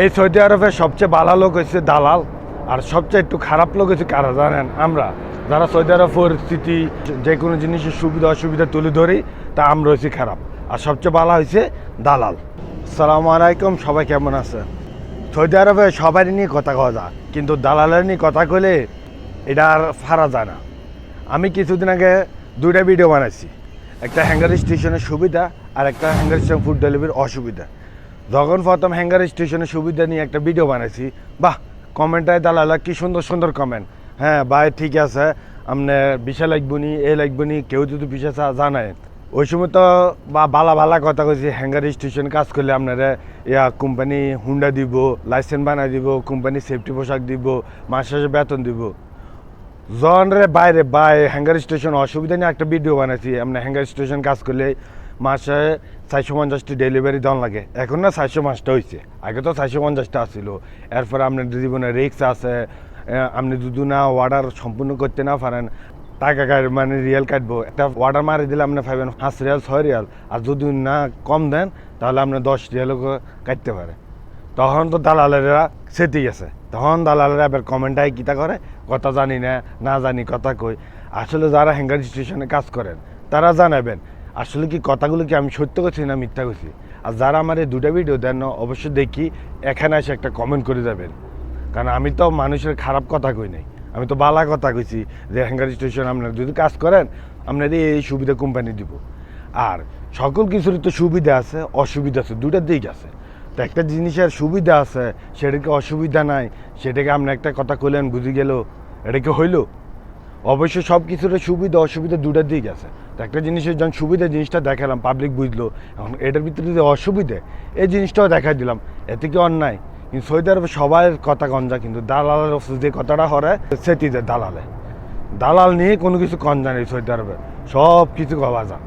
এই সৌদি আরবের সবচেয়ে ভালো লোক হচ্ছে দালাল, আর সবচেয়ে একটু খারাপ লোক হচ্ছে কারা জানেন? আমরা। যারা সৌদি আরব পরিস্থিতি, যে কোনো জিনিসের সুবিধা, অসুবিধা তুলে ধরি, তা আমরা হচ্ছি খারাপ। আর সবচেয়ে ভালো হয়েছে দালাল। সালাম আলাইকুম, সবাই কেমন আছে সৌদি আরবে সবারই নিয়ে কথা কওয়া যায়, কিন্তু দালালের নিয়ে কথা কইলে এটা আর ফারা যায় না। আমি কিছুদিন আগে দুইটা ভিডিও বানাইছি। একটা হ্যাঙ্গার স্টেশনের সুবিধা, আর একটা হ্যাঙ্গার স্টেশন ফুড ডেলিভারির অসুবিধা। যখন প্রথম হ্যাঙ্গার স্টেশনের সুবিধা নিয়ে একটা ভিডিও বানাইছি, বাহ কমেন্টায় দালালা কি সুন্দর সুন্দর কমেন্ট হ্যাঁ ভাই, ঠিক আছে আপনি বিশা লাগবো নি, এ লাগবো নি, কেউ যদি বিশা জানায়। ওই সময় তো বা বালা বালা কথা কইছি হ্যাঙ্গার স্টেশন কাজ করলে আপনারা ইয়া কোম্পানি হুন্ডা দিব লাইসেন্স বানাই দিব কোম্পানি সেফটি পোশাক দিব, মাস মাসে বেতন দিব। জন রে বাইরে বাই হ্যাঙ্গার স্টেশন অসুবিধা নিয়ে একটা ভিডিও বানাইছি আমরা হ্যাঙ্গার স্টেশন কাজ করলে মাসে চারশো পঞ্চাশটি ডেলিভারি দেওয়া লাগে। এখন না চারশো পাঁচটা হয়েছে আগে তো চারশো পঞ্চাশটা আসছিল এরপরে আপনার জীবনে রিক্স আছে আপনি যদি না অর্ডার সম্পূর্ণ করতে না পারেন, টাকা কাট মানে রিয়েল কাটবো। একটা অর্ডার মারি দিলে আপনি পাবেন পাঁচ রিয়াল ছয় রিয়াল আর যদি না কম দেন, তাহলে আপনি দশ রিয়ালও কাটতে পারে। তখন তো দালালেরা সেটি গেছে। তখন দালালেরা এবার কমেন্টায় কিতা করে? কথা জানি না না জানি কথা কই। আসলে যারা হ্যাঙ্গার স্টেশনে কাজ করেন, তারা জানাবেন আসলে কি কথাগুলো কি আমি সত্য করছি না মিথ্যা করছি আর যারা আমার এই দুটা ভিডিও দেন, অবশ্যই দেখি এখানে এসে একটা কমেন্ট করে যাবেন। কারণ আমি তো মানুষের খারাপ কথা কই নাই। আমি তো বালা কথা কইছি যে হ্যাঙ্গার স্টেশন আপনারা যদি কাজ করেন আপনাদের এই সুবিধা কোম্পানি দিব। আর সকল কিছুরই তো সুবিধা আছে, অসুবিধা আছে দুটার দিক আছে। তো একটা জিনিসের সুবিধা আছে সেটাকে অসুবিধা নাই? সেটাকে আপনি একটা কথা কইলেন, বুঝে গেল? এটা কি হইল? অবশ্যই সব কিছুর সুবিধা, অসুবিধা দুটার দিক আছে। তো একটা জিনিসের যখন সুবিধা জিনিসটা দেখালাম পাবলিক বুঝলো, এখন এটার ভিতরে যদি অসুবিধে, এই জিনিসটাও দেখাই দিলাম। এতে কি অন্যায়? কিন্তু সৌদি আরবে সবাই কথা গঞ্জা কিন্তু দালালের যে কথাটা হরে, সেটি দেয় দালালে। দালাল নিয়ে কোনো কিছু কঞ্জা নেই সৌদি আরবে সব কিছু গবাজা